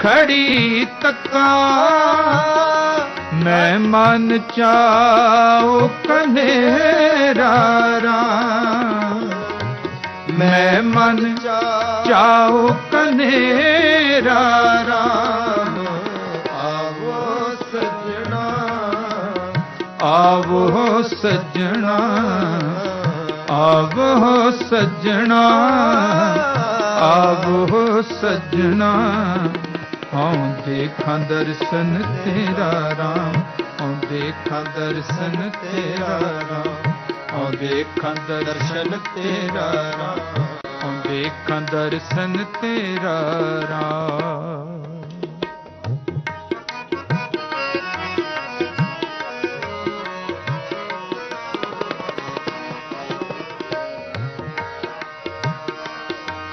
ਖੜੀ ਤੱਕਾ। ਮੈਂ ਮਨ ਚਾਉ ਕਨੇਰਾ ਰਾਮ ਮੈਂ ਮਨ ਚਾਉ ਕਨੇਰਾ ਰਾਮ ਆਵੋ ਸਜਣਾ ਆਵੋ ਸਜਣਾ ਆਵੋ ਸਜਣਾ। ਆਵੋ ਸੱਜਣਾ ਹਉ ਦੇਖਾਂ ਦਰਸ਼ਨ ਤੇਰਾ ਰਾਮ ਹਉ ਦੇਖਾਂ ਦਰਸ਼ਨ ਤੇਰਾ ਰਾਮ ਹਉ ਦੇਖਾਂ ਦਰਸ਼ਨ ਤੇਰਾ ਰਾਮ ਹਉ ਦੇਖਾਂ ਦਰਸ਼ਨ ਤੇਰਾ ਰਾਮ।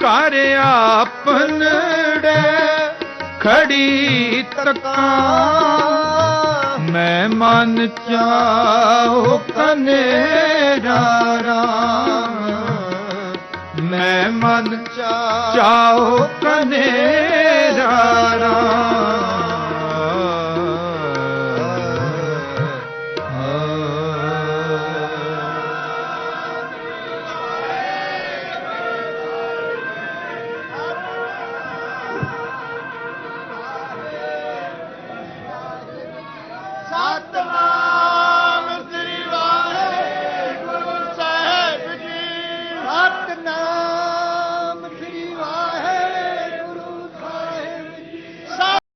ਕਰ ਆਪਨੜੇ ਖੜੀ ਤੱਕਾ। ਮੈਂ ਮਨ ਚਾਉ ਕਨੇਰਾ ਰਾਮ ਮੈਂ ਮਨ ਚਾਉ ਕਨੇਰਾ सात